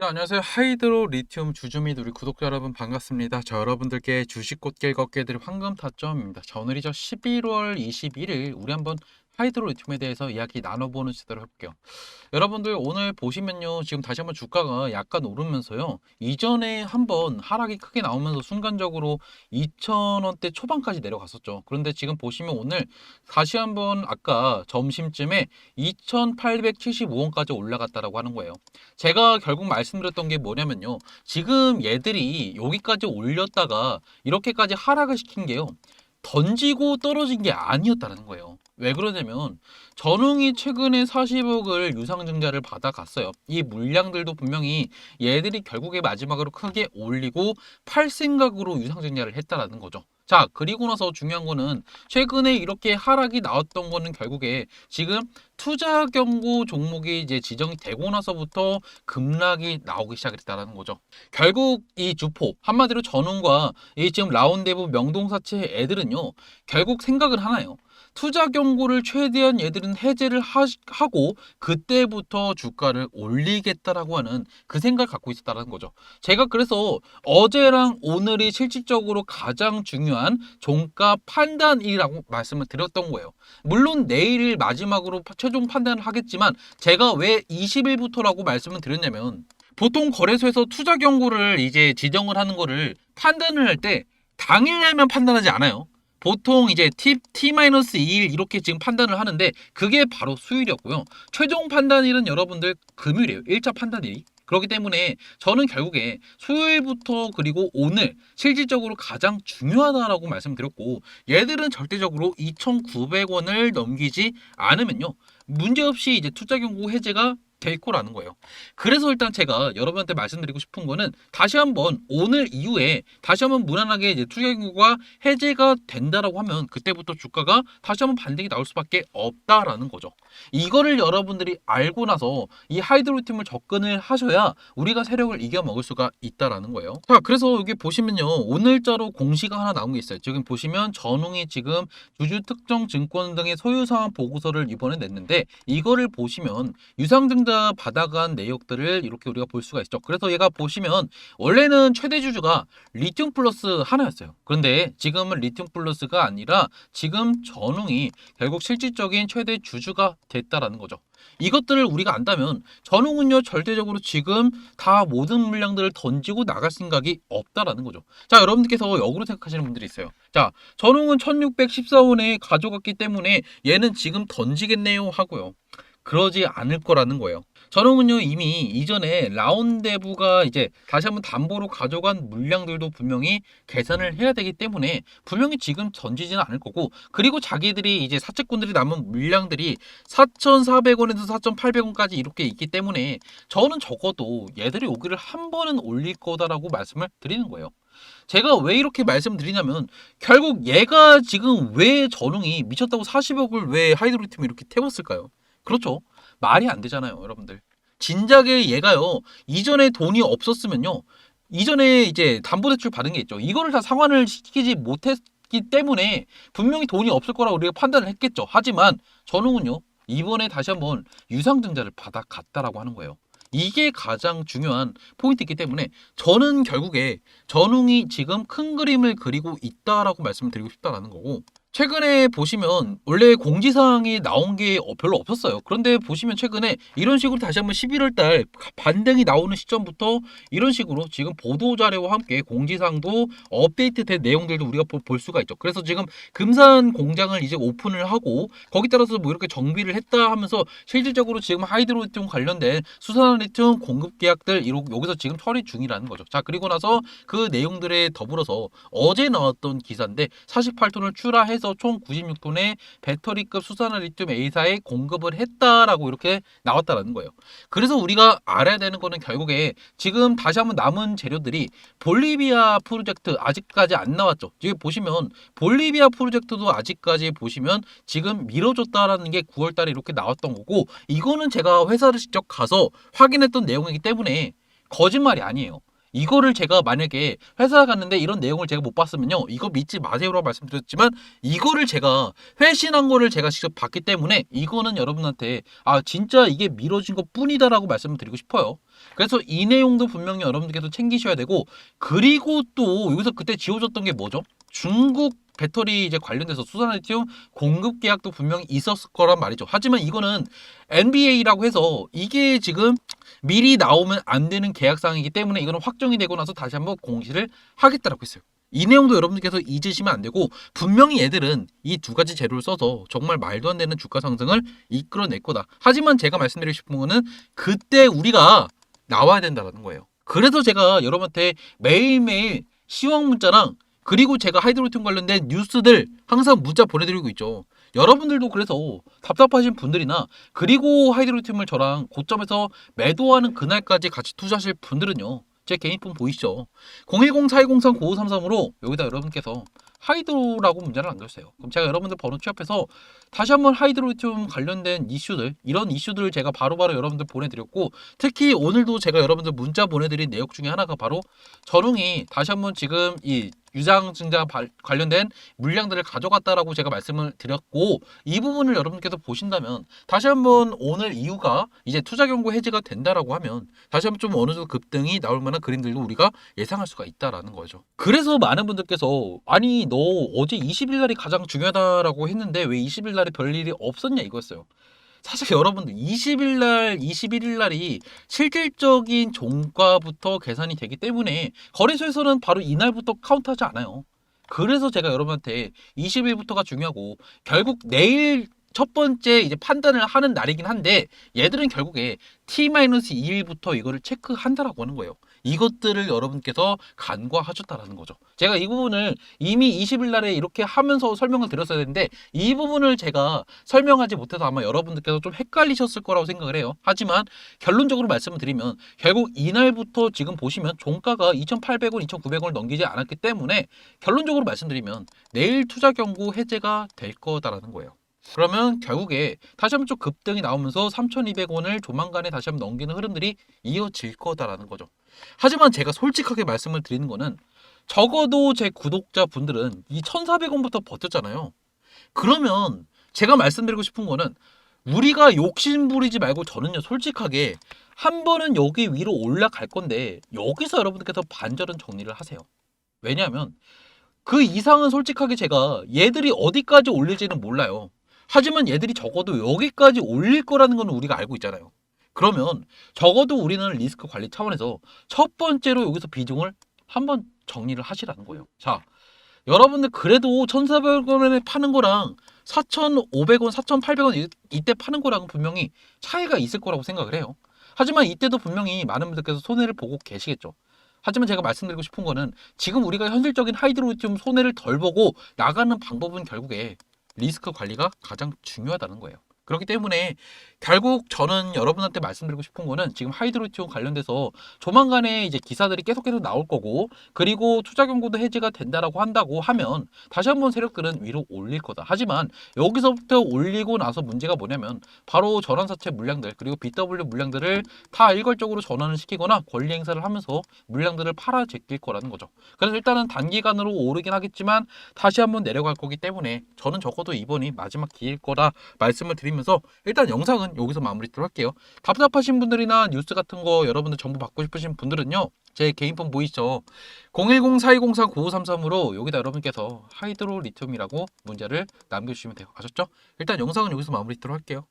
네, 안녕하세요. 하이드로 리튬 주주 및 우리 구독자 여러분 반갑습니다. 저 여러분들께 주식 꽃길 걷게 드릴 황금 타점입니다. 자, 오늘이죠. 11월 21일 우리 한번 하이드로 리튬에 대해서 이야기 나눠보는 시도를 해볼게요. 여러분들 오늘 보시면요. 지금 다시 한번 주가가 약간 오르면서요. 이전에 한번 하락이 크게 나오면서 순간적으로 2,000원대 초반까지 내려갔었죠. 그런데 지금 보시면 오늘 다시 한번 아까 점심쯤에 2,875원까지 올라갔다라고 하는 거예요. 제가 결국 말씀드렸던 게 뭐냐면요. 지금 얘들이 여기까지 올렸다가 이렇게까지 하락을 시킨 게요. 던지고 떨어진 게 아니었다는 거예요. 왜 그러냐면 전웅이 최근에 40억을 유상증자를 받아갔어요. 이 물량들도 분명히 얘들이 결국에 마지막으로 크게 올리고 팔 생각으로 유상증자를 했다라는 거죠. 자, 그리고 나서 중요한 거는 최근에 이렇게 하락이 나왔던 거는 결국에 지금 투자 경고 종목이 이제 지정이 되고 나서부터 급락이 나오기 시작했다라는 거죠. 결국 이 주포 한마디로 전운과 이 지금 라운데브 명동사체 애들은요 결국 생각을 하나요. 투자 경고를 최대한 얘들은 해제를 하, 고 그때부터 주가를 올리겠다라고 하는 그 생각을 갖고 있었다는 거죠. 제가 그래서 어제랑 오늘이 실질적으로 가장 중요한 종가 판단이라고 말씀을 드렸던 거예요. 물론 내일 마지막으로 최종 판단을 하겠지만 제가 왜 20일부터라고 말씀을 드렸냐면 보통 거래소에서 투자 경고를 이제 지정을 하는 거를 판단을 할 때 당일날만 판단하지 않아요. 보통 이제 T, T-2일 이렇게 지금 판단을 하는데 그게 바로 수요일이었고요. 최종 판단일은 여러분들 금요일이에요. 1차 판단일이. 그렇기 때문에 저는 결국에 수요일부터 그리고 오늘 실질적으로 가장 중요하다라고 말씀드렸고 얘들은 절대적으로 2,900원을 넘기지 않으면요. 문제없이 이제 투자 경고 해제가 될 거라는 거예요. 그래서 일단 제가 여러분한테 말씀드리고 싶은 거는 다시 한번 오늘 이후에 다시 한번 무난하게 이제 투자 경고가 해제가 된다라고 하면 그때부터 주가가 다시 한번 반등이 나올 수밖에 없다라는 거죠. 이거를 여러분들이 알고 나서 이 하이드로 팀을 접근을 하셔야 우리가 세력을 이겨 먹을 수가 있다라는 거예요. 자, 그래서 여기 보시면요. 오늘자로 공시가 하나 나온 게 있어요. 지금 보시면 전웅이 지금 주주 특정 증권 등의 소유 상황 보고서를 이번에 냈는데 이거를 보시면 유상증자 받아간 내역들을 이렇게 우리가 볼 수가 있죠. 그래서 얘가 보시면 원래는 최대 주주가 리튬 플러스 하나였어요. 그런데 지금은 리튬 플러스가 아니라 지금 전웅이 결국 실질적인 최대 주주가 됐다라는 거죠. 이것들을 우리가 안다면 전웅은요 절대적으로 지금 다 모든 물량들을 던지고 나갈 생각이 없다라는 거죠. 자 여러분들께서 역으로 생각하시는 분들이 있어요. 자 전웅은 1614원에 가져갔기 때문에 얘는 지금 던지겠네요 하고요. 그러지 않을 거라는 거예요. 전홍은요 이미 이전에 라운데부가 이제 다시 한번 담보로 가져간 물량들도 분명히 계산을 해야 되기 때문에 분명히 지금 던지지는 않을 거고 그리고 자기들이 이제 사채꾼들이 남은 물량들이 4,400원에서 4,800원까지 이렇게 있기 때문에 저는 적어도 얘들이 오기를 한 번은 올릴 거다라고 말씀을 드리는 거예요. 제가 왜 이렇게 말씀드리냐면 결국 얘가 지금 왜 전웅이 미쳤다고 40억을 왜 하이드로팀에 이렇게 태웠을까요? 그렇죠. 말이 안 되잖아요, 여러분들. 진작에 얘가요, 이전에 돈이 없었으면요, 이전에 이제 담보대출 받은 게 있죠. 이거를 다 상환을 시키지 못했기 때문에 분명히 돈이 없을 거라고 우리가 판단을 했겠죠. 하지만 전웅은요, 이번에 다시 한번 유상증자를 받아갔다라고 하는 거예요. 이게 가장 중요한 포인트이기 때문에 저는 결국에 전웅이 지금 큰 그림을 그리고 있다라고 말씀을 드리고 싶다라는 거고 최근에 보시면 원래 공지사항이 나온 게 어, 별로 없었어요. 그런데 보시면 최근에 이런 식으로 다시 한번 11월 달 반등이 나오는 시점부터 이런 식으로 지금 보도 자료와 함께 공지사항도 업데이트된 내용들도 우리가 볼 수가 있죠. 그래서 지금 금산 공장을 이제 오픈을 하고 거기 따라서 뭐 이렇게 정비를 했다 하면서 실질적으로 지금 하이드로리튬 관련된 수산리튬 공급 계약들 여기서 지금 처리 중이라는 거죠. 자 그리고 나서 그 내용들에 더불어서 어제 나왔던 기사인데 48톤을 출하해 해서 총 96톤의 배터리급 수산화 리튬 A사에 공급을 했다라고 이렇게 나왔다라는 거예요. 그래서 우리가 알아야 되는 거는 결국에 지금 다시 한번 남은 재료들이 볼리비아 프로젝트 아직까지 안 나왔죠. 지금 보시면 볼리비아 프로젝트도 아직까지 보시면 지금 미뤄졌다라는 게 9월 달에 이렇게 나왔던 거고 이거는 제가 회사를 직접 가서 확인했던 내용이기 때문에 거짓말이 아니에요. 이거를 제가 만약에 회사 갔는데 이런 내용을 제가 못 봤으면요. 이거 믿지 마세요라고 말씀드렸지만 이거를 제가 회신한 거를 제가 직접 봤기 때문에 이거는 여러분한테 아 진짜 이게 미뤄진 것 뿐이다라고 말씀을 드리고 싶어요. 그래서 이 내용도 분명히 여러분들께서 챙기셔야 되고 그리고 또 여기서 그때 지워졌던 게 뭐죠? 중국 배터리 이제 관련돼서 수산리튬 공급 계약도 분명히 있었을 거란 말이죠. 하지만 이거는 NBA라고 해서 이게 지금 미리 나오면 안 되는 계약사항이기 때문에 이거는 확정이 되고 나서 다시 한번 공시를 하겠다라고 했어요. 이 내용도 여러분들께서 잊으시면 안 되고 분명히 얘들은 이 두 가지 재료를 써서 정말 말도 안 되는 주가 상승을 이끌어낼 거다. 하지만 제가 말씀드리고 싶은 거는 그때 우리가 나와야 된다는 거예요. 그래서 제가 여러분한테 매일매일 시황 문자랑 그리고 제가 하이드로팀 관련된 뉴스들 항상 문자 보내드리고 있죠. 여러분들도 그래서 답답하신 분들이나 그리고 하이드로팀을 저랑 고점에서 매도하는 그날까지 같이 투자하실 분들은요. 제 개인폰 보이시죠? 010-4203-9533으로 여기다 여러분께서 하이드로라고 문자를 남겨주세요. 그럼 제가 여러분들 번호 취합해서 다시 한번 하이드로리튬 관련된 이슈들 이런 이슈들을 제가 바로 바로 여러분들 보내드렸고 특히 오늘도 제가 여러분들 문자 보내드린 내용 중에 하나가 바로 전웅이 다시 한번 지금 이 유상증자 발- 관련된 물량들을 가져갔다라고 제가 말씀을 드렸고 이 부분을 여러분께서 보신다면 다시 한번 오늘 이유가 이제 투자 경고 해지가 된다라고 하면 다시 한번 좀 어느 정도 급등이 나올 만한 그림들도 우리가 예상할 수가 있다라는 거죠. 그래서 많은 분들께서 아니 너 어제 20일 날이 가장 중요하다라고 했는데 왜 20일 날에 별일이 없었냐 이거였어요. 사실 여러분들 20일 날, 21일 날이 실질적인 종가부터 계산이 되기 때문에 거래소에서는 바로 이날부터 카운트하지 않아요. 그래서 제가 여러분한테 20일부터가 중요하고 결국 내일 첫 번째 이제 판단을 하는 날이긴 한데 얘들은 결국에 T-2일부터 이거를 체크한다라고 하는 거예요. 이것들을 여러분께서 간과하셨다라는 거죠. 제가 이 부분을 이미 20일 날에 이렇게 하면서 설명을 드렸어야 되는데 이 부분을 제가 설명하지 못해서 아마 여러분들께서 좀 헷갈리셨을 거라고 생각을 해요. 하지만 결론적으로 말씀을 드리면 결국 이날부터 지금 보시면 종가가 2,800원, 2,900원을 넘기지 않았기 때문에 결론적으로 말씀드리면 내일 투자 경고 해제가 될 거다라는 거예요. 그러면 결국에 다시 한번 좀 급등이 나오면서 3,200원을 조만간에 다시 한번 넘기는 흐름들이 이어질 거다라는 거죠. 하지만 제가 솔직하게 말씀을 드리는 거는 적어도 제 구독자분들은 이 1,400원부터 버텼잖아요. 그러면 제가 말씀드리고 싶은 거는 우리가 욕심 부리지 말고 저는요 솔직하게 한 번은 여기 위로 올라갈 건데 여기서 여러분들께서 반절은 정리를 하세요. 왜냐하면 그 이상은 솔직하게 제가 얘들이 어디까지 올릴지는 몰라요. 하지만 얘들이 적어도 여기까지 올릴 거라는 건 우리가 알고 있잖아요. 그러면 적어도 우리는 리스크 관리 차원에서 첫 번째로 여기서 비중을 한번 정리를 하시라는 거예요. 자, 여러분들 그래도 1,400원에 파는 거랑 4,500원, 4,800원 이때 파는 거랑은 분명히 차이가 있을 거라고 생각을 해요. 하지만 이때도 분명히 많은 분들께서 손해를 보고 계시겠죠. 하지만 제가 말씀드리고 싶은 거는 지금 우리가 현실적인 하이드로리튬 손해를 덜 보고 나가는 방법은 결국에 리스크 관리가 가장 중요하다는 거예요. 그렇기 때문에 결국 저는 여러분한테 말씀드리고 싶은 거는 지금 하이드로티온 관련돼서 조만간에 이제 기사들이 계속해서 나올 거고 그리고 투자 경고도 해지가 된다라고 한다고 하면 다시 한번 세력들은 위로 올릴 거다. 하지만 여기서부터 올리고 나서 문제가 뭐냐면 바로 전환 사채 물량들 그리고 BW 물량들을 다 일괄적으로 전환을 시키거나 권리 행사를 하면서 물량들을 팔아 제낄 거라는 거죠. 그래서 일단은 단기간으로 오르긴 하겠지만 다시 한번 내려갈 거기 때문에 저는 적어도 이번이 마지막 기회일 거라 말씀을 드리면 서 일단 영상은 여기서 마무리토록 할게요. 답답하신 분들이나 뉴스 같은 거 여러분들 정보 받고 싶으신 분들은요. 제 개인폰 보이시죠? 010-4204-9533으로 여기다 여러분께서 하이드로 리튬이라고 문자를 남겨주시면 돼요. 아셨죠? 일단 영상은 여기서 마무리토록 할게요.